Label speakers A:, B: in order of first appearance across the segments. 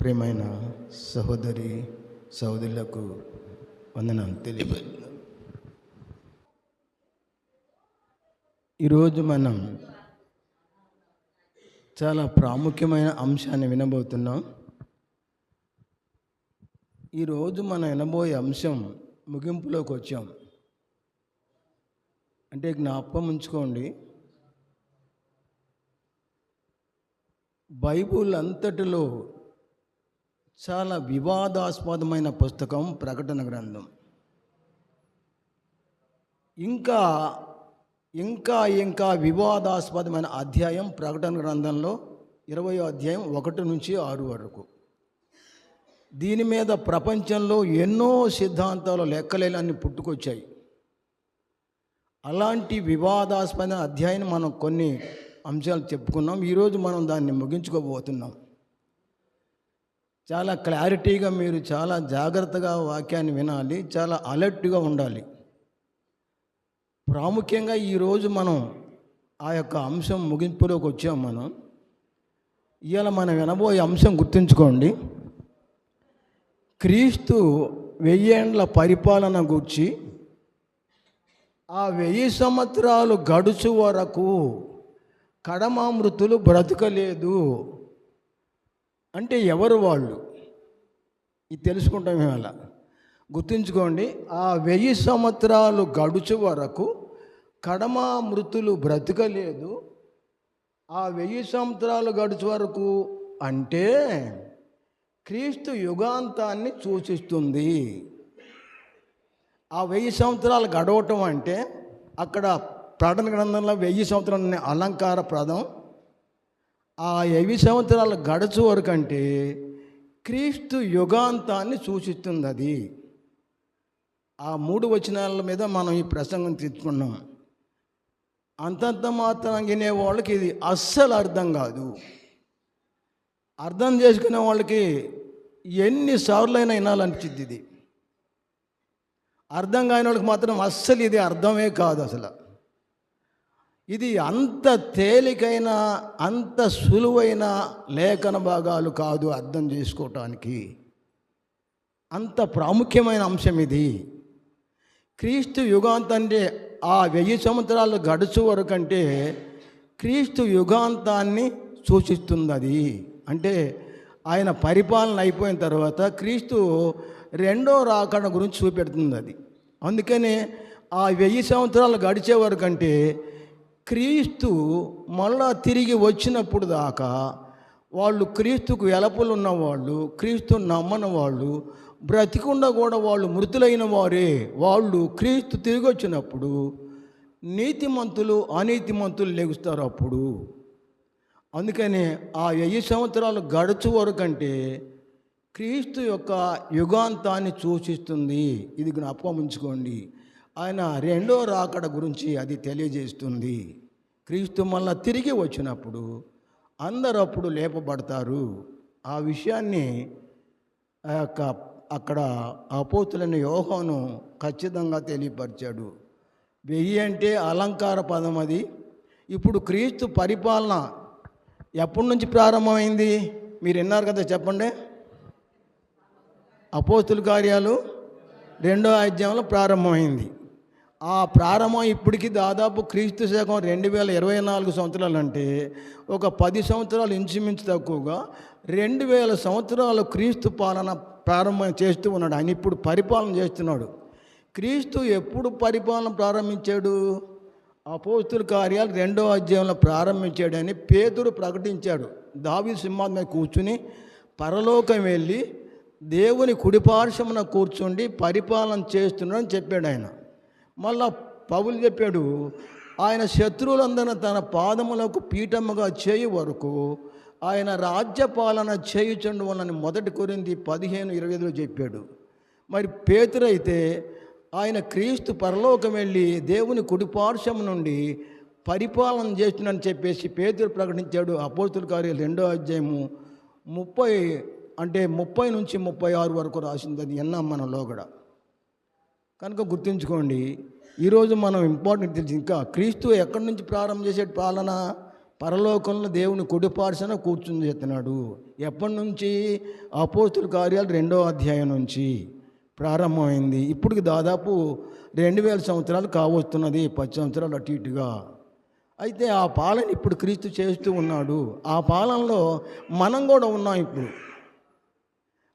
A: ప్రియమైన సహోదరి సహోదరులకు వందనం తెలియదు ఈరోజు మనం చాలా ప్రాముఖ్యమైన అంశాన్ని వినబోతున్నాం. ఈరోజు మనం వినబోయే అంశం ముగింపులోకి వచ్చాం అంటే జ్ఞాపకం ఉంచుకోండి. బైబుల్ అంతటిలో చాలా వివాదాస్పదమైన పుస్తకం ప్రకటన గ్రంథం. ఇంకా ఇంకా ఇంకా వివాదాస్పదమైన అధ్యాయం ప్రకటన గ్రంథంలో ఇరవై అధ్యాయం ఒకటి నుంచి ఆరు వరకు. దీని మీద ప్రపంచంలో ఎన్నో సిద్ధాంతాలు లెక్కలేని పుట్టుకొచ్చాయి. అలాంటి వివాదాస్పద అధ్యాయం మనం కొన్ని అంశాలు చెప్పుకున్నాం. ఈరోజు మనం దాన్ని ముగించుకోబోతున్నాం. చాలా క్లారిటీగా మీరు చాలా జాగ్రత్తగా వాక్యాన్ని వినాలి. చాలా అలర్ట్గా ఉండాలి. ప్రాముఖ్యంగా ఈరోజు మనం ఆ యొక్క అంశం ముగింపులోకి వచ్చాం మనం. ఇవాళ మనం వినబోయే అంశం గుర్తుంచుకోండి. క్రీస్తు వెయ్యేండ్ల పరిపాలన గురించి ఆ వెయ్యి సంవత్సరాలు గడుచు వరకు కడమామృతులు బ్రతకలేదు. అంటే ఎవరు వాళ్ళు? ఇది తెలుసుకుంటాం ఇవాళ గుర్తుంచుకోండి ఆ వెయ్యి సంవత్సరాలు గడుచు వరకు కడమా మృతులు బ్రతకలేదు. ఆ వెయ్యి సంవత్సరాలు గడుచు వరకు అంటే క్రీస్తు యుగాంతాన్ని సూచిస్తుంది. ఆ వెయ్యి సంవత్సరాలు గడవటం అంటే అక్కడ ప్రకటన గ్రంథంలో వెయ్యి సంవత్సరాలు అలంకారప్రదం అలంకార ప్రదం ఆ వెయ్యి సంవత్సరాలు గడచు వరకు క్రీస్తు యుగాంతాన్ని సూచిస్తుంది అది ఆ మూడు వచనాల మీద మనం ఈ ప్రసంగం తెచ్చుకున్నాం అంతంత మాత్రం వినే వాళ్ళకి ఇది అస్సలు అర్థం కాదు. అర్థం చేసుకునే వాళ్ళకి ఎన్నిసార్లైనా వినాలనిపించింది ఇది. అర్థం కాని వాళ్ళకి మాత్రం అస్సలు ఇది అర్థమే కాదు అసలు. ఇది అంత తేలికైన అంత సులువైన లేఖన భాగాలు కాదు అర్థం చేసుకోవటానికి అంత ప్రాముఖ్యమైన అంశం ఇది. క్రీస్తు యుగాంతంటే ఆ వెయ్యి సంవత్సరాలు గడుచు వరకు అంటే క్రీస్తు యుగాంతాన్ని సూచిస్తుంది అది అంటే ఆయన పరిపాలన అయిపోయిన తర్వాత క్రీస్తు రెండో రాకడ గురించి చూపెడుతుంది అది అందుకని ఆ వెయ్యి సంవత్సరాలు గడిచే వరకు అంటే క్రీస్తు మళ్ళా తిరిగి వచ్చినప్పుడు దాకా వాళ్ళు క్రీస్తుకు వెలపలు ఉన్నవాళ్ళు క్రీస్తు నమ్మని వాళ్ళు బ్రతికుండా కూడా వాళ్ళు మృతులైన వారే. వాళ్ళు క్రీస్తు తిరిగి వచ్చినప్పుడు నీతిమంతులు అనీతిమంతులు లెగుస్తారు అప్పుడు. అందుకనే ఆ వెయ్యి సంవత్సరాలు గడుచు వరకంటే క్రీస్తు యొక్క యుగాంతాన్ని సూచిస్తుంది. ఇది జ్ఞాపకం ఉంచుకోండి. ఆయన రెండో రాకడ గురించి అది తెలియజేస్తుంది. క్రీస్తు మళ్ళా తిరిగి వచ్చినప్పుడు అందరూ అప్పుడు లేపబడతారు. ఆ విషయాన్ని ఆ యొక్క అక్కడ అపోతులైన యోహోను ఖచ్చితంగా తెలియపరిచాడు. వెయ్యి అంటే అలంకార పదం అది. ఇప్పుడు క్రీస్తు పరిపాలన ఎప్పటి నుంచి ప్రారంభమైంది? మీరు విన్నారు కదా చెప్పండి. అపోస్తుల కార్యాలు రెండో అధ్యాయంలో ప్రారంభమైంది. ఆ ప్రారంభం ఇప్పటికి దాదాపు క్రీస్తు శకం రెండు వేల ఇరవై నాలుగు సంవత్సరాలు అంటే ఒక పది సంవత్సరాలు ఇంచుమించు తక్కువగా రెండు వేల సంవత్సరాలు క్రీస్తు పాలన ప్రారంభం చేస్తూ ఉన్నాడు. ఆయన ఇప్పుడు పరిపాలన చేస్తున్నాడు. క్రీస్తు ఎప్పుడు పరిపాలన ప్రారంభించాడు? అపోస్తుల కార్యాలు రెండో అధ్యాయంలో ప్రారంభించాడని పేతుడు ప్రకటించాడు. దావి సింహాల మీద కూర్చుని పరలోకం వెళ్ళి దేవుని కుడిపార్శ్వమున కూర్చుండి పరిపాలన చేస్తున్నాడని చెప్పాడు ఆయన. మళ్ళా పౌలు చెప్పాడు ఆయన శత్రువులందరిన తన పాదములకు పీఠముగా చేయు వరకు ఆయన రాజ్యపాలన చేయుచుండు వలని మొదటి కొరింది పదిహేను ఇరవై ఐదులో చెప్పాడు. మరి పేతురైతే ఆయన క్రీస్తు పరలోకం వెళ్ళి దేవుని కుడిపార్శ్వం నుండి పరిపాలన చేస్తున్నాడని చెప్పేసి పేతురు ప్రకటించాడు. అపోతుల కార్యాలు రెండో అధ్యాయము ముప్పై అంటే ముప్పై నుంచి ముప్పై ఆరు వరకు రాసింది. అది ఎన్నాం మనం లోగడ? కనుక గుర్తుంచుకోండి ఈరోజు మనం ఇంపార్టెంట్ తెలిసి. ఇంకా క్రీస్తు ఎక్కడి నుంచి ప్రారంభం చేసే పాలన? పరలోకంలో దేవుని కుడిపార్సన కూర్చుని చేస్తున్నాడు. ఎప్పటి నుంచి? అపోస్తుల కార్యాలు రెండో అధ్యాయం నుంచి ప్రారంభమైంది. ఇప్పటికి దాదాపు రెండు వేల సంవత్సరాలు కావస్తున్నది పది సంవత్సరాలు అటు ఇటుగా. అయితే ఆ పాలన ఇప్పుడు క్రీస్తు చేస్తూ ఉన్నాడు. ఆ పాలనలో మనం కూడా ఉన్నాం ఇప్పుడు.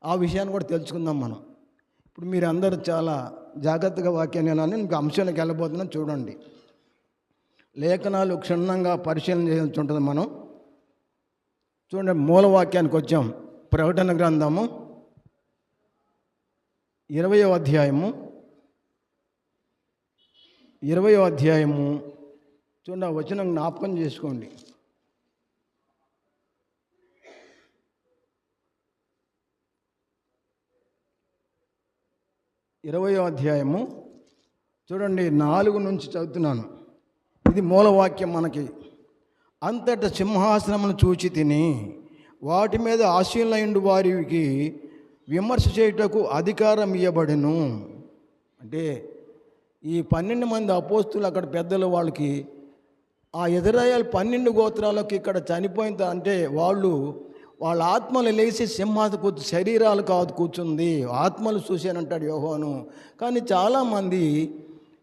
A: ఆ విషయాన్ని కూడా తెలుసుకుందాం మనం. ఇప్పుడు మీరు అందరూ చాలా జాగ్రత్తగా వాక్యాన్ని నేను మీకు అంశానికి వెళ్ళబోతున్నాం చూడండి. లేఖనాలు క్షుణ్ణంగా పరిశీలన చేయాల్సి ఉంటుంది మనం. చూడండి మూల వాక్యానికి వచ్చాం. ప్రకటన గ్రంథము ఇరవయో అధ్యాయము. ఇరవయో అధ్యాయము. చూడండి ఆ వచనం జ్ఞాపకం చేసుకోండి. ఇరవయో అధ్యాయము. చూడండి నాలుగు నుంచి చదువుతున్నాను. ఇది మూలవాక్యం మనకి. అంతట సింహాసనమును చూచి తిని వాటి మీద ఆశీలైండు వారికి విమర్శ చేయుటకు అధికారం ఇవ్వబడెను అంటే ఈ పన్నెండు మంది అపోస్తులు అక్కడ పెద్దలు వాళ్ళకి ఆ ఎదురయ్యాలు పన్నెండు గోత్రాలకు ఇక్కడ చనిపోయిన అంటే వాళ్ళు వాళ్ళ ఆత్మలు లేచి సింహాస కూర్చు శరీరాలు కాదు కూర్చుంది. ఆత్మలు చూశానంటాడు యోహోను. కానీ చాలామంది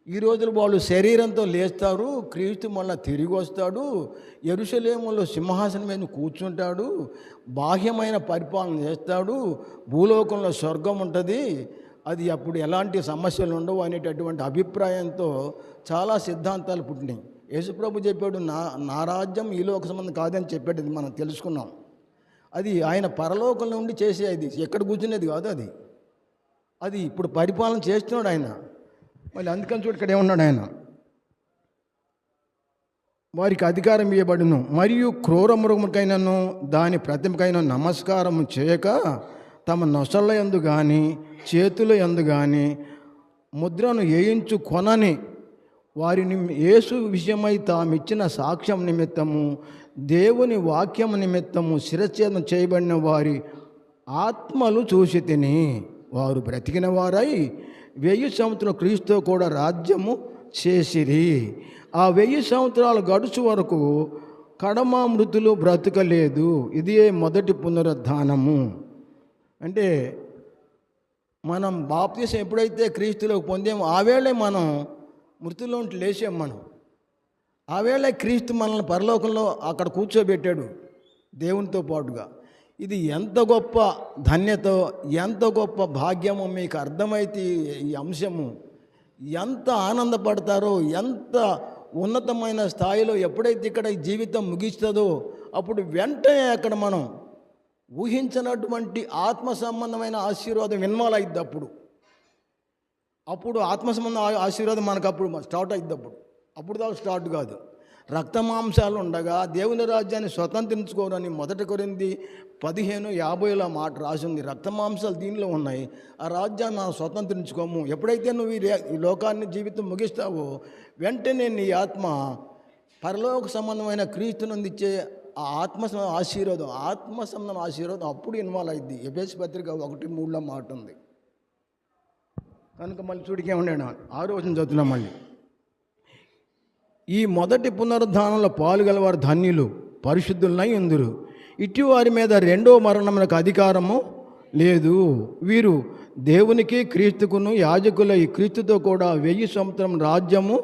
A: ఈ రోజులు వాళ్ళు శరీరంతో లేస్తారు క్రీస్తు మళ్ళీ తిరిగి వస్తాడు ఎరుసలేములో సింహాసనం మీద కూర్చుంటాడు బాహ్యమైన పరిపాలన చేస్తాడు భూలోకంలో స్వర్గం ఉంటుంది. అది అప్పుడు ఎలాంటి సమస్యలు ఉండవు అనేటటువంటి అభిప్రాయంతో చాలా సిద్ధాంతాలు పుట్టినాయి. యేసుప్రభు చెప్పాడు నా నా రాజ్యం ఈ లోక సంబంధం కాదని చెప్పాడు మనం తెలుసుకున్నాం. అది ఆయన పరలోకంలో ఉండి చేసేది ఎక్కడ కూర్చునేది కాదు అది. అది ఇప్పుడు పరిపాలన చేస్తున్నాడు ఆయన. మళ్ళీ అందుకని చూడు ఇక్కడ ఏమన్నాడు ఆయన? వారికి అధికారం ఇవ్వబడును మరియు క్రూర మృగముకైనను దాని ప్రతిమకైనా నమస్కారం చేయక తమ నొసళ్ళ ఎందు కానీ చేతుల ఎందు కానీ ముద్రను వేయించు కొనని వారిని యేసు విషయమై తామిచ్చిన సాక్ష్యం నిమిత్తము దేవుని వాక్యము నిమిత్తము శిరచ్ఛేదన చేయబడిన వారి ఆత్మలు చూసి తిని వారు బ్రతికిన వారై వెయ్యి సంవత్సరం క్రీస్తు కూడా రాజ్యము చేసిరి. ఆ వెయ్యి సంవత్సరాలు గడుచు వరకు కడమ మృతులు బ్రతకలేదు. ఇదే మొదటి పునరుద్ధానము. అంటే మనం బాప్తీసం ఎప్పుడైతే క్రీస్తులోకి పొందామో ఆ వేళే మనం మృతుల్లో లేచాం మనం. ఆ వేళ క్రీస్తు మనల్ని పరలోకంలో అక్కడ కూర్చోబెట్టాడు దేవునితో పాటుగా. ఇది ఎంత గొప్ప ధన్యత ఎంత గొప్ప భాగ్యము మీకు అర్థమైతే ఈ అంశము. ఎంత ఆనందపడతారో ఎంత ఉన్నతమైన స్థాయిలో ఎప్పుడైతే ఇక్కడ జీవితం ముగిస్తుందో అప్పుడు వెంటనే అక్కడ మనం ఊహించినటువంటి ఆత్మ సంబంధమైన ఆశీర్వాదం ఇన్వాల్వ్ అయింది అప్పుడు అప్పుడు ఆత్మ సంబంధం ఆశీర్వాదం మనకు అప్పుడు స్టార్ట్ అయింది అప్పుడు అప్పుడు దాకా స్టార్ట్ కాదు. రక్తమాంసాలు ఉండగా దేవుని రాజ్యాన్ని స్వతంత్రించుకోరని మొదట కొరింది పదిహేను యాభైలో మాట రాసింది. రక్తమాంసాలు దీనిలో ఉన్నాయి. ఆ రాజ్యాన్ని స్వతంత్రించుకోము. ఎప్పుడైతే నువ్వు ఈ లోకాన్ని జీవితం ముగిస్తావో వెంటనే నీ ఆత్మ పరలోక సంబంధమైన క్రీస్తును అందించే ఆ ఆత్మ ఆశీర్వాదం ఆత్మ సంబంధం ఆశీర్వాదం అప్పుడు ఇన్వాల్వ్ అయింది ఎబేసి పత్రిక ఒకటి మూడులో మాట ఉంది. కనుక మళ్ళీ చూడికే ఉండాడు ఆరో వచ్చిన చదువుతున్నాం మళ్ళీ. ఈ మొదటి పునరుద్ధానంలో పాల్గలవారు ధన్యులు పరిశుద్ధులనై ఎందురు ఇటువారి మీద రెండో మరణములకు అధికారము లేదు. వీరు దేవునికి క్రీస్తుకును యాజకుల ఈ క్రీస్తుతో కూడా వెయ్యి సంవత్సరం రాజ్యము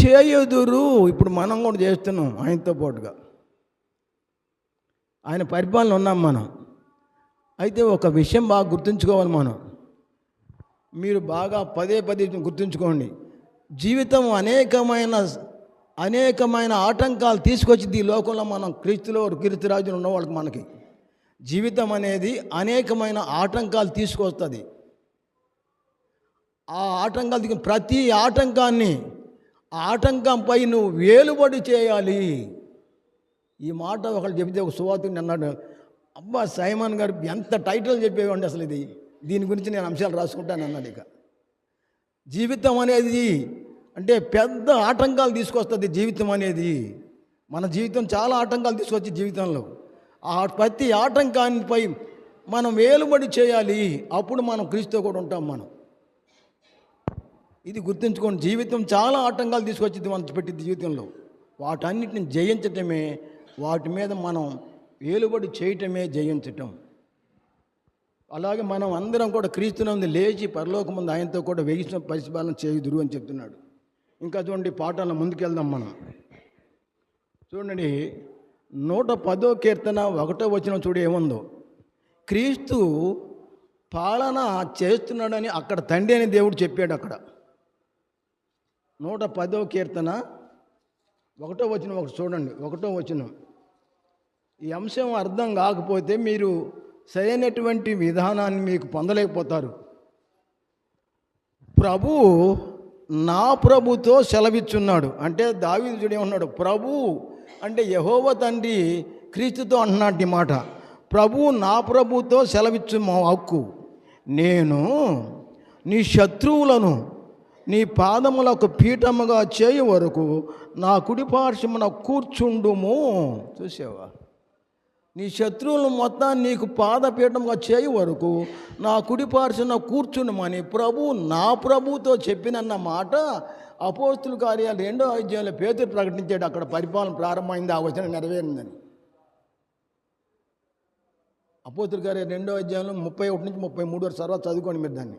A: చేయుదురు. ఇప్పుడు మనం కూడా చేస్తున్నాం ఆయనతో పాటుగా. ఆయన పరిపాలన ఉన్నాం మనం. అయితే ఒక విషయం బాగా గుర్తుంచుకోవాలి మనం. మీరు బాగా పదే పదే గుర్తుంచుకోండి. జీవితం అనేకమైన అనేకమైన ఆటంకాలు తీసుకొచ్చింది ఈ లోకంలో మనం క్రీస్తులో కీర్తిరాజులు ఉన్న వాళ్ళకి మనకి. జీవితం అనేది అనేకమైన ఆటంకాలు తీసుకొస్తుంది. ఆ ఆటంకాలు ప్రతి ఆటంకాన్ని ఆ ఆటంకంపై నువ్వు వేలుబడి చేయాలి. ఈ మాట ఒకళ్ళు చెబితే ఒక సువార్తని అన్నాడు. అబ్బా సైమాన్ గారు ఎంత టైటిల్ చెప్పేవాడి అసలు ఇది. దీని గురించి నేను అంశాలు రాసుకుంటాను అన్నాడు ఇక. జీవితం అనేది అంటే పెద్ద ఆటంకాలు తీసుకొస్తుంది జీవితం అనేది. మన జీవితం చాలా ఆటంకాలు తీసుకొచ్చి జీవితంలో. ఆ ప్రతి ఆటంకానిపై మనం వేలుబడి చేయాలి. అప్పుడు మనం క్రీస్తు కూడా ఉంటాం మనం. ఇది గుర్తుంచుకోండి జీవితం చాలా ఆటంకాలు తీసుకొచ్చింది మనం పెట్టింది జీవితంలో. వాటన్నిటిని జయించటమే వాటి మీద మనం వేలుబడి చేయటమే జయించటం. అలాగే మనం అందరం కూడా క్రీస్తునందు లేచి పరలోకముందు ఆయనతో కూడా వేయించిన పరిశీలన చేయుదురు అని చెప్తున్నాడు. ఇంకా చూడండి పాఠాల ముందుకెళ్దాం మనం. చూడండి నూట పదో కీర్తన ఒకటో వచ్చిన చూడు ఏముందో. క్రీస్తు పాలన చేస్తున్నాడని అక్కడ తండ్రి అని దేవుడు చెప్పాడు అక్కడ. నూట పదో కీర్తన ఒకటో వచ్చిన ఒకటి చూడండి ఒకటో వచ్చిన ఈ అంశం అర్థం కాకపోతే మీరు సరైనటువంటి విధానాన్ని మీకు పొందలేకపోతారు. ప్రభు నా ప్రభుతో సెలవిచ్చున్నాడు. అంటే దావీదుడు ఏమన్నాడు? ప్రభు అంటే యహోవ తండ్రి క్రీస్తుతో అంటున్నాడు మాట. ప్రభు నా ప్రభుతో సెలవిచ్చు మా హక్కు. నేను నీ శత్రువులను నీ పాదములకు పీఠముగా చేయ వరకు నా కుడి పార్శ్వమున కూర్చుండుము. చూసావా? నీ శత్రువులను మొత్తాన్ని నీకు పాదపీఠంగా చేయి వరకు నా కుడిపార్చిన కూర్చునమని ప్రభు నా ప్రభుతో చెప్పినన్న మాట అపోస్తుల కార్యాలు రెండో అధ్యాయంలో పేతురు ప్రకటించాడు. అక్కడ పరిపాలన ప్రారంభమైంది. ఆ వచనం నెరవేరిందని. అపోతుల కార్యాలు రెండో అధ్యాయంలో ముప్పై ఒకటి నుంచి ముప్పై మూడు వరకు తర్వాత చదువుకోండి మీరు దాన్ని.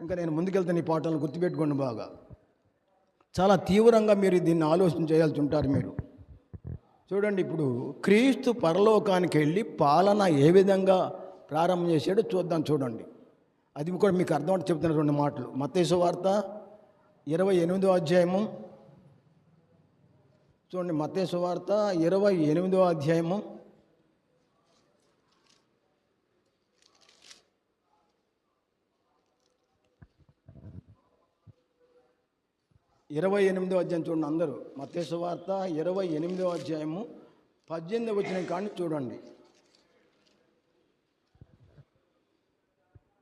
A: ఇంకా నేను ముందుకెళ్తాను ఈ పాఠాలను గుర్తుపెట్టుకోండి బాగా. చాలా తీవ్రంగా మీరు దీన్ని ఆలోచన చేయాల్సి ఉంటారు మీరు. చూడండి ఇప్పుడు క్రీస్తు పరలోకానికి వెళ్ళి పాలన ఏ విధంగా ప్రారంభం చేశాడో చూద్దాం చూడండి. అది కూడా మీకు అర్థం చెప్తున్న రెండు మాటలు. మత్తేసు వార్త ఇరవై ఎనిమిదో అధ్యాయము. చూడండి మత్తేసు వార్త ఇరవై ఎనిమిదో అధ్యాయము. ఇరవై ఎనిమిదో అధ్యాయం చూడండి అందరూ. మత్తేసు వార్త ఇరవై ఎనిమిదో అధ్యాయము పద్దెనిమిది వచ్చిన కానీ చూడండి.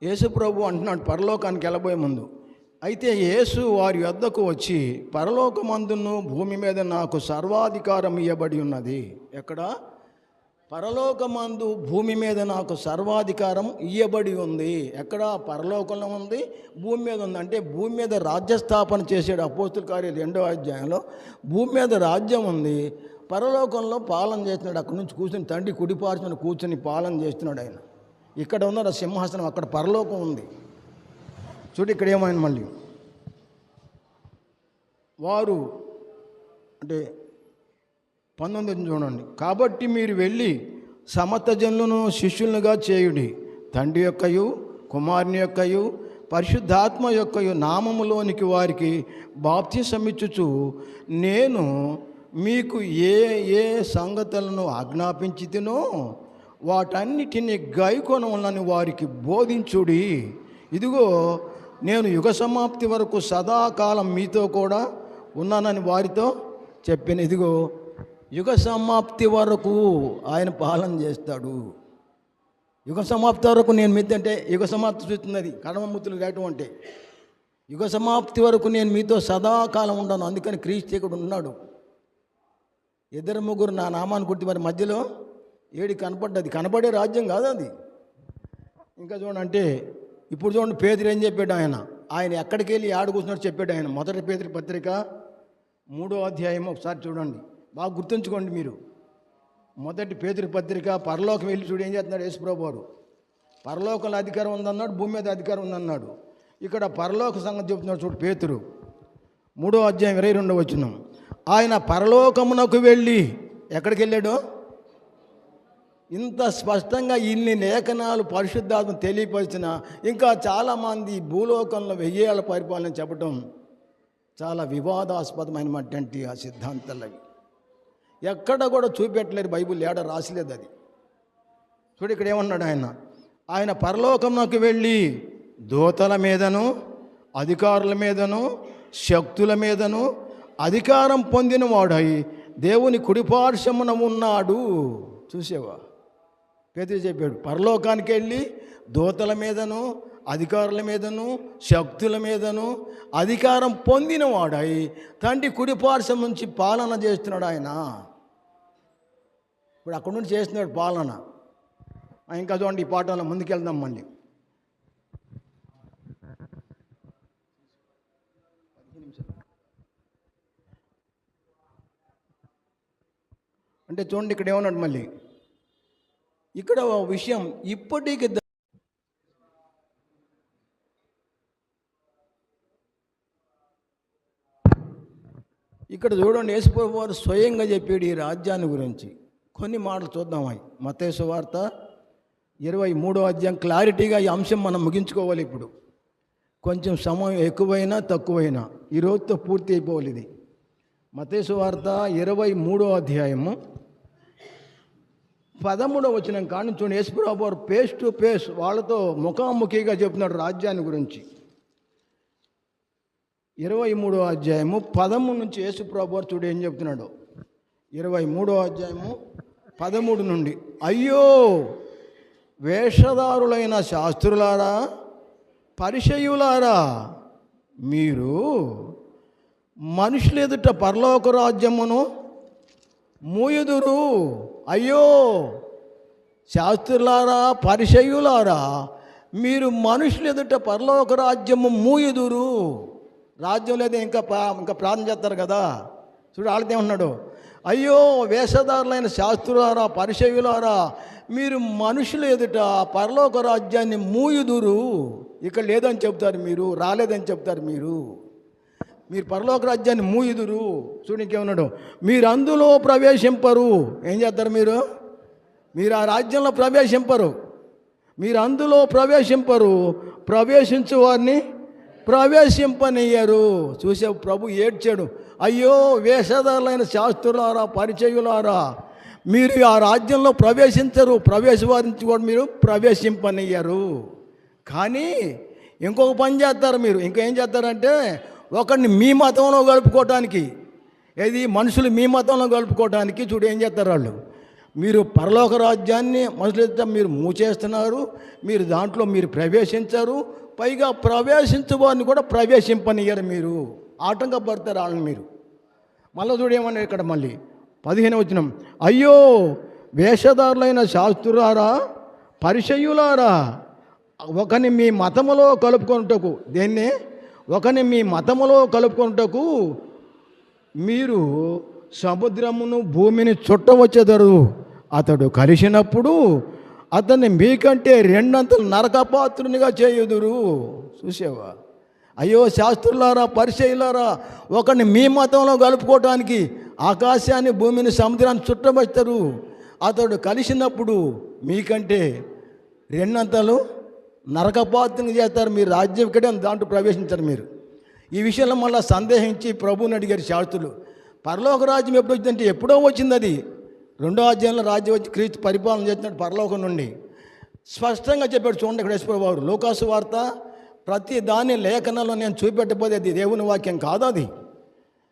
A: యేసు ప్రభు అంటున్నాడు పరలోకానికి వెళ్ళబోయే ముందు. అయితే యేసు వారి వద్దకు వచ్చి పరలోకమందును భూమి మీద నాకు సర్వాధికారం ఇవ్వబడి ఉన్నది. ఎక్కడ? పరలోకమందు భూమి మీద నాకు సర్వాధికారం ఇయ్యబడి ఉంది. ఎక్కడ పరలోకంలో ఉంది భూమి మీద ఉంది. అంటే భూమి మీద రాజ్యస్థాపన చేసాడు అపోస్తుల కార్య రెండో అధ్యాయంలో. భూమి మీద రాజ్యం ఉంది పరలోకంలో పాలన చేస్తున్నాడు. అక్కడి నుంచి కూర్చుని తండ్రి కుడిపార్చుని కూర్చుని పాలన చేస్తున్నాడు ఆయన. ఇక్కడ ఉన్న సింహాసనం అక్కడ పరలోకం ఉంది. చూడు ఇక్కడ ఏమైంది మళ్ళీ? వారు అంటే పంతొమ్మిది చూడండి. కాబట్టి మీరు వెళ్ళి సమత జనులను శిష్యులుగా చేయుడి. తండ్రి యొక్కయు కుమారుని యొక్కయు పరిశుద్ధాత్మ యొక్కయు నామములోనికి వారికి బాప్తి బాప్తిసమిచ్చుచు నేను మీకు ఏ ఏ సంగతులను ఆజ్ఞాపించితినో వాటన్నిటిని గైకొనవలని వారికి బోధించుడి. ఇదిగో నేను యుగ సమాప్తి వరకు సదాకాలం మీతో కూడా ఉన్నానని వారితో చెప్పాను. ఇదిగో యుగ సమాప్తి వరకు ఆయన పాలన చేస్తాడు. యుగ సమాప్తి వరకు నేను మీతో అంటే యుగ సమాప్తి చూస్తున్నది కడమమూర్తులు రాయటం అంటే. యుగ సమాప్తి వరకు నేను మీతో సదాకాలం ఉన్నాను అందుకని క్రీస్తు ఇక్కడ ఉన్నాడు. ఇద్దరు ముగ్గురు నా నామాన్ని గుర్తు మరి మధ్యలో ఏడి కనపడ్డది. కనపడే రాజ్యం కాదు అది. ఇంకా చూడండి అంటే ఇప్పుడు చూడండి పేదరు ఏం చెప్పాడు ఆయన? ఆయన ఎక్కడికి వెళ్ళి ఆడు కూర్చున్నాడు చెప్పాడు ఆయన. మొదటి పేదరి పత్రిక మూడో అధ్యాయం ఒకసారి చూడండి. బాగా గుర్తుంచుకోండి మీరు. మొదటి పేదరి పత్రిక పరలోకం వెళ్ళి చూడు ఏం చేస్తున్నాడు యేసుప్రభు వారు? పరలోకంలో అధికారం ఉందన్నాడు భూమి మీద అధికారం ఉందన్నాడు. ఇక్కడ పరలోక సంగతి చెప్తున్నాడు చూడు పేతురు. మూడో అధ్యాయం ఇరవై రెండో వచ్చినాం ఆయన పరలోకమునకు వెళ్ళి ఎక్కడికి వెళ్ళాడు? ఇంత స్పష్టంగా ఇన్ని లేఖనాలు పరిశుద్ధాత్మ తెలియపరిచిన ఇంకా చాలామంది భూలోకంలో వెయ్యేళ్ళ పరిపాలన చెప్పడం చాలా వివాదాస్పదమైనటువంటి ఆ సిద్ధాంతాలవి ఎక్కడ కూడా చూపెట్టలేరు బైబుల్ ఏడ రాసిలేదు అది. చూడు ఇక్కడ ఏమన్నాడు ఆయన? ఆయన పరలోకంలోకి వెళ్ళి దూతల మీదను అధికారుల మీదను శక్తుల మీదను అధికారం పొందినవాడై దేవుని కుడిపార్శ్వమున ఉన్నాడు. చూసేవా? పేదలు చెప్పాడు పరలోకానికి వెళ్ళి దూతల మీదను అధికారుల మీదను శక్తుల మీదను అధికారం పొందినవాడై తండ్రి కుడిపార్శ్వం నుంచి పాలన చేస్తున్నాడు ఆయన. ఇప్పుడు అక్కడ నుండి చేస్తున్నాడు పాలన. ఇంకా చూడండి ఈ పాఠంలో ముందుకెళ్దాం మళ్ళీ. అంటే చూడండి ఇక్కడ ఏమన్నాడు మళ్ళీ? ఇక్కడ ఒక విషయం ఇప్పటికి ఇక్కడ చూడండి యేసుప్రభు వారు స్వయంగా చెప్పాడు ఈ రాజ్యాన్ని గురించి. కొన్ని మాటలు చూద్దామని మతేసు వార్త ఇరవై మూడో అధ్యాయం క్లారిటీగా ఈ అంశం మనం ముగించుకోవాలి ఇప్పుడు. కొంచెం సమయం ఎక్కువైనా తక్కువైనా ఈ రోజుతో పూర్తి అయిపోవాలి ఇది. మతేసు వార్త ఇరవై మూడో అధ్యాయము పదమూడో వచ్చిన కానీ చూడండి. యేసుప్రభు వారు పేస్ టు పేస్ వాళ్ళతో ముఖాముఖిగా చెప్తున్నాడు రాజ్యాన్ని గురించి. ఇరవై మూడో అధ్యాయము పదమూడు నుంచి యేసుప్రభు వారు చూడు ఏం చెప్తున్నాడు. ఇరవై మూడో అధ్యాయము పదమూడు నుండి. అయ్యో! వేషధారులైన శాస్త్రులారా పరిచయులారా మీరు మనుషులు ఎదుట పరలోక రాజ్యమును మూయుదురు. అయ్యో! శాస్త్రులారా పరిచయులారా మీరు మనుషులు ఎదుట పరలోక రాజ్యము మూయుదురు. రాజ్యం లేదా ఇంకా ఇంకా ప్రార్థన చేస్తారు కదా. చూడు వాళ్ళతో అయ్యో వేషధారులైన శాస్త్రులారా పరిచయులారా మీరు మనుషులు ఎదుట పరలోక రాజ్యాన్ని మూయుదురు. ఇక్కడ లేదని చెప్తారు మీరు రాలేదని చెప్తారు మీరు. మీరు పరలోక రాజ్యాన్ని మూయుదురు. చూడు ఇంకేమన్నాడు? మీరు అందులో ప్రవేశింపరు. ఏం చేస్తారు మీరు? మీరు ఆ రాజ్యంలో ప్రవేశింపరు. మీరు అందులో ప్రవేశింపరు. ప్రవేశించు వారిని ప్రవేశింపనయ్యారు చూసే ప్రభు ఏడ్చాడు. అయ్యో వేషధారులైన శాస్త్రులారా పరిచయులారా మీరు ఆ రాజ్యంలో ప్రవేశించరు. ప్రవేశవారించి కూడా మీరు ప్రవేశింపనయ్యారు కానీ ఇంకొక పని చేస్తారు మీరు. ఇంకేం చేస్తారంటే ఒకరిని మీ మతంలో గడుపుకోవటానికి ఏది మనుషులు మీ మతంలో గడుపుకోవటానికి చూడు ఏం చేస్తారు వాళ్ళు? మీరు పరలోక రాజ్యాన్ని మనుషులతో మీరు మూచేస్తున్నారు మీరు దాంట్లో మీరు ప్రవేశించరు పైగా ప్రవేశించు వారిని కూడా ప్రవేశింపనియరు మీరు. ఆటంకపడతారు వాళ్ళని మీరు. మళ్ళీ చూడేమన్నారు ఇక్కడ మళ్ళీ. పదిహేను వచ్చిన అయ్యో వేషధారులైన శాస్త్రులారా పరిచయులారా ఒకని మీ మతములో కలుపుకొనుటకు దేన్ని? ఒకని మీ మతములో కలుపుకొనుటకు మీరు సముద్రమును భూమిని చుట్టవచ్చేదరు. అతడు కలిసినప్పుడు అతన్ని మీకంటే రెండంతలు నరకపాత్రునిగా చేయుదురు. చూసేవా? అయ్యో శాస్త్రులారా పరిచయులారా ఒకరిని మీ మతంలో కలుపుకోవటానికి ఆకాశాన్ని భూమిని సముద్రాన్ని చుట్టబడతారు అతడు కలిసినప్పుడు మీకంటే రెండంతలు నరకపాత్రుని చేస్తారు. మీరు రాజ్యం ఇక్కడే దాంట్లో ప్రవేశించారు మీరు. ఈ విషయంలో మళ్ళీ సందేహించి ప్రభువుని అడిగారు శాస్త్రులు. పరలోక రాజ్యం ఎప్పుడు వచ్చిందంటే ఎప్పుడో వచ్చింది అది. రెండో అధ్యాయంలో రాజ్యం వచ్చి క్రీస్తు పరిపాలన చేసినట్టు పరలోకం నుండి. స్పష్టంగా చెప్పాడు చూడండి ఇక్కడ యేసుప్రభు వారు. లోకాసు వార్త ప్రతి దాని లేఖనంలో నేను చూపెట్టబోతే అది దేవుని వాక్యం కాదు అది.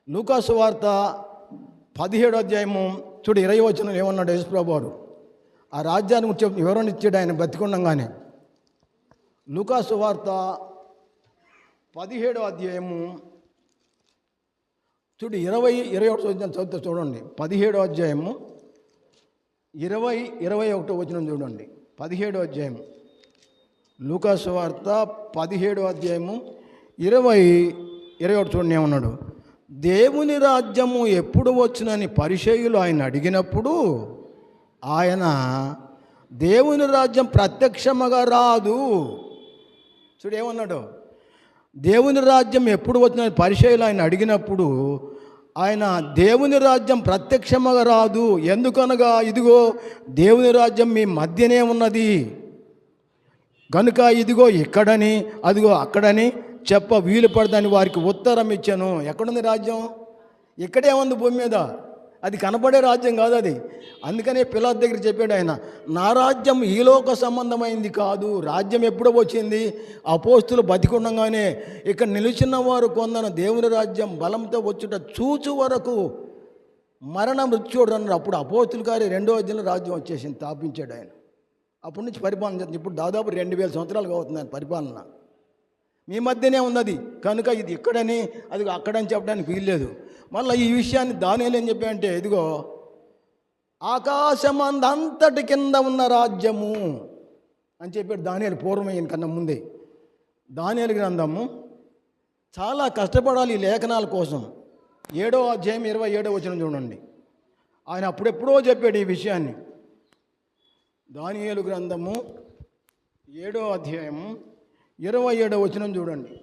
A: లూకాసు వార్త పదిహేడు అధ్యాయము చూడు ఇరవై వచ్చిన ఏమన్నాడు యేసుప్రభు వారు? ఆ రాజ్యాన్ని గురించి వివరణ ఇచ్చాడు ఆయన బతికుండగానే. లూకాసు వార్త పదిహేడో అధ్యాయము చూడు ఇరవై ఇరవై ఒకటి చదువుతా చూడండి. పదిహేడో అధ్యాయము ఇరవై ఇరవై ఒకటో వచ్చిన చూడండి. పదిహేడో అధ్యాయం. లూకాసు వార్త పదిహేడో అధ్యాయము ఇరవై ఇరవై ఒకటి చూడండి ఏమన్నాడు? దేవుని రాజ్యము ఎప్పుడు వచ్చునని పరిచయులు ఆయన అడిగినప్పుడు ఆయన దేవుని రాజ్యం ప్రత్యక్షముగా రాదు. చూడు ఏమన్నాడు? దేవుని రాజ్యం ఎప్పుడు వచ్చిన పరిచయలు ఆయన అడిగినప్పుడు ఆయన దేవుని రాజ్యం ప్రత్యక్షముగా రాదు. ఎందుకనగా? ఇదిగో దేవుని రాజ్యం మీ మధ్యనే ఉన్నది. కనుక ఇదిగో ఇక్కడని అదిగో అక్కడని చెప్ప వీలు పడదని వారికి ఉత్తరం ఇచ్చాను. ఎక్కడుంది రాజ్యం? ఇక్కడే ఉంది భూమి మీద. అది కనపడే రాజ్యం కాదు అది. అందుకనే పిల్లల దగ్గర చెప్పాడు ఆయన నా రాజ్యం ఈ లోక సంబంధమైంది కాదు రాజ్యం ఎప్పుడో వచ్చింది అపోస్తులు బతికుండగానే ఇక్కడ నిలిచిన వారు కొందరు దేవుని రాజ్యం బలంతో వచ్చుట చూచు వరకు మరణ మృత్యుడు అన్నారు అప్పుడు అపోస్తులు గారి రెండో అధ్యాయంలో రాజ్యం వచ్చేసింది స్థాపించాడు ఆయన. అప్పటి నుంచి పరిపాలన చేస్తుంది. ఇప్పుడు దాదాపు రెండు వేల సంవత్సరాలుగా అవుతుంది ఆయన పరిపాలన. మీ మధ్యనే ఉన్నది. కనుక ఇది ఇక్కడని అది అక్కడని చెప్పడానికి వీల్లేదు. మళ్ళీ ఈ విషయాన్ని దానేలు ఏం చెప్పాయంటే ఇదిగో ఆకాశమందంతటి కింద ఉన్న రాజ్యము అని చెప్పాడు పూర్వం పూర్వమైన కన్నా ముందే. దానేలు గ్రంథము చాలా కష్టపడాలి ఈ లేఖనాల కోసం. ఏడో అధ్యాయం ఇరవై ఏడో వచ్చిన చూడండి. ఆయన అప్పుడెప్పుడో చెప్పాడు ఈ విషయాన్ని. దానియేలు గ్రంథము ఏడో అధ్యాయము ఇరవై ఏడో వచనం చూడండి.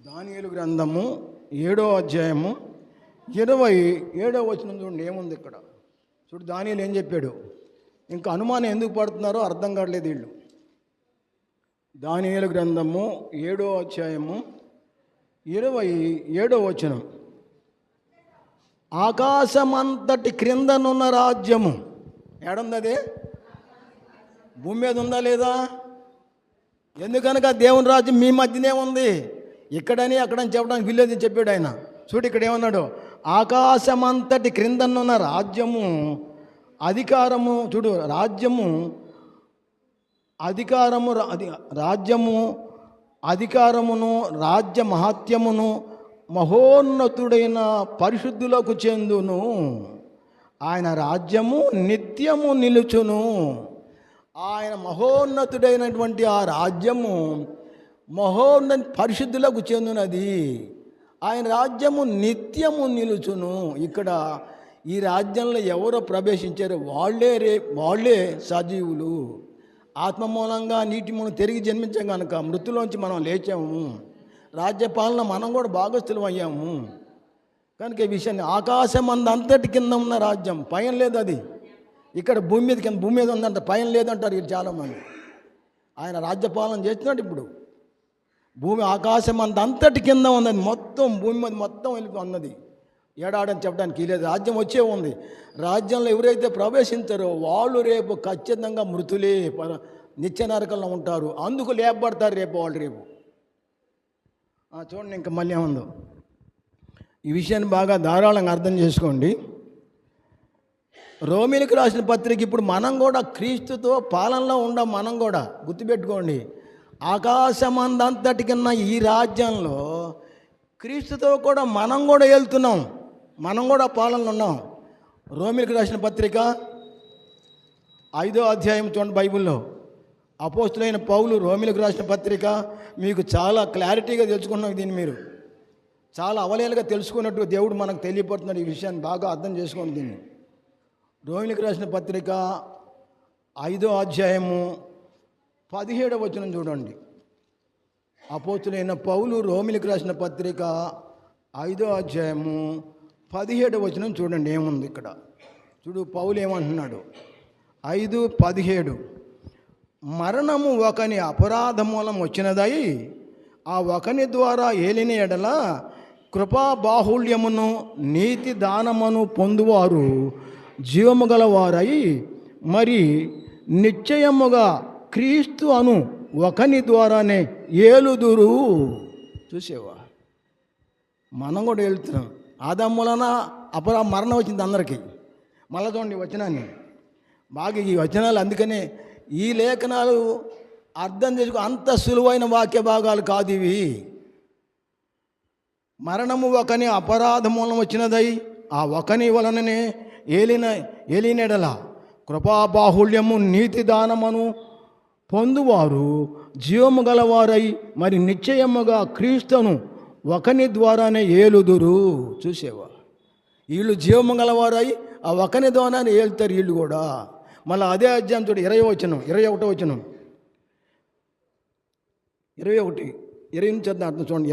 A: దానియేలు గ్రంథము ఏడో అధ్యాయము ఇరవై ఏడో వచనం చూడండి ఏముంది ఇక్కడ? చూడు దానియేలు ఏం చెప్పాడు? ఇంకా అనుమానం ఎందుకు పడుతున్నారో అర్థం కావట్లేదు వీళ్ళు. దానియలు గ్రంథము ఏడో అధ్యాయము ఇరవై ఏడో వచనం. ఆకాశమంతటి క్రిందనున్న రాజ్యము ఏడుంది అది? భూమి మీద ఉందా లేదా? ఎందుకనగా దేవుని రాజ్యం మీ మధ్యనే ఉంది? ఇక్కడని అక్కడని చెప్పడానికి వీల్లేదని చెప్పాడు ఆయన. చూడు ఇక్కడ ఏమన్నాడు? ఆకాశమంతటి క్రిందనున్న రాజ్యము అధికారము చూడు రాజ్యము అధికారము అది రాజ్యము అధికారమును రాజ్య మహాత్యమును మహోన్నతుడైన పరిశుద్ధులకు చెందును. ఆయన రాజ్యము నిత్యము నిలుచును. ఆయన మహోన్నతుడైనటువంటి ఆ రాజ్యము మహోన్న పరిశుద్ధులకు చెందినది. ఆయన రాజ్యము నిత్యము నిలుచును. ఇక్కడ ఈ రాజ్యంలో ఎవరో ప్రవేశించారో వాళ్ళే రే వాళ్ళే సజీవులు. ఆత్మ మూలంగా నీటి మనం తిరిగి జన్మించాం కనుక మృతులోంచి మనం లేచాము. రాజ్యపాలన మనం కూడా భాగస్థులం అయ్యాము. కనుక ఈ విషయాన్ని ఆకాశం అంతటి కింద ఉన్న రాజ్యం పైన లేదు అది. ఇక్కడ భూమి మీద కింద భూమి మీద ఉందంట పైన లేదంటారు ఇది చాలామంది. ఆయన రాజ్యపాలన చేస్తున్నాడు ఇప్పుడు. భూమి ఆకాశం అంతటి కింద ఉన్నది. మొత్తం భూమి మీద మొత్తం వెళ్ళి ఉన్నది ఏడాడని చెప్పడానికి లేదు రాజ్యం వచ్చే ఉంది. రాజ్యంలో ఎవరైతే ప్రవేశించారో వాళ్ళు రేపు ఖచ్చితంగా మృతులే నిత్య నరకంలో ఉంటారు. అందుకు లేపబడతారు రేపు వాళ్ళు రేపు. చూడండి ఇంకా మళ్ళీ ఏముందో. ఈ విషయాన్ని బాగా ధారాళంగా అర్థం చేసుకోండి. రోమిలకు రాసిన పత్రిక ఇప్పుడు మనం కూడా క్రీస్తుతో పాలనలో ఉండం మనం కూడా గుర్తుపెట్టుకోండి. ఆకాశమందంతటి ఈ రాజ్యంలో క్రీస్తుతో కూడా మనం కూడా వెళ్తున్నాం మనం కూడా పాలనలో ఉన్నాం. రోమిలకు రాసిన పత్రిక ఐదో అధ్యాయం చూడండి బైబిల్లో. అపోస్తులైన పౌలు రోమిలకు రాసిన పత్రిక మీకు చాలా క్లారిటీగా తెలుసుకున్నాం దీన్ని మీరు. చాలా అవలేలుగా తెలుసుకున్నట్టు దేవుడు మనకు తెలియపడుతున్నాడు ఈ విషయాన్ని బాగా అర్థం చేసుకోండి దీన్ని. రోమిలకు రాసిన పత్రిక ఐదో అధ్యాయము పదిహేడవ వచనం చూడండి. అపోతులైన పౌలు రోమిలకు రాసిన పత్రిక ఐదో అధ్యాయము పదిహేడవ వచనం చూడండి ఏముంది ఇక్కడ? చూడు పౌలు ఏమంటున్నాడు? ఐదు పదిహేడు. మరణము ఒకని అపరాధ మూలం వచ్చినదై ఆ ఒకని ద్వారా ఏలిన ఎడల కృపా బాహుళ్యమును నీతి దానమును పొందువారు జీవము గలవారై మరి నిశ్చయముగా క్రీస్తు అను ఒకని ద్వారానే ఏలుదురు. చూసేవా? మనం కూడా వెళ్తున్నాం ఆదాం మూలన అపరా మరణం వచ్చింది అందరికీ. మళ్ళా చూడండి వచనాన్ని. బాగా ఈ వచనాలు అందుకనే ఈ లేఖనాలు అర్థం చేసుకో అంత సులువైన వాక్య భాగాలు కాదు ఇవి. మరణము ఒకని అపరాధ మూలం వచ్చినదై ఆ ఒకని వలననే ఏలిన ఏలినెడల కృపాబాహుళ్యము నీతి దానమను పొందువారు జీవము గలవారై మరి నిశ్చయముగా క్రీస్తును ఒకని ద్వారానే ఏలుదురు చూసేవా వీళ్ళు జీవము గలవారై ఆ ఒకని ద్వారానే ఏలుతారు వీళ్ళు కూడా. మళ్ళీ అదే అధ్యాయం చూడు ఇరవై వచనం ఇరవై ఒకటో వచనం. ఇరవై ఒకటి ఇరవై నుంచి అర్థం చూడండి.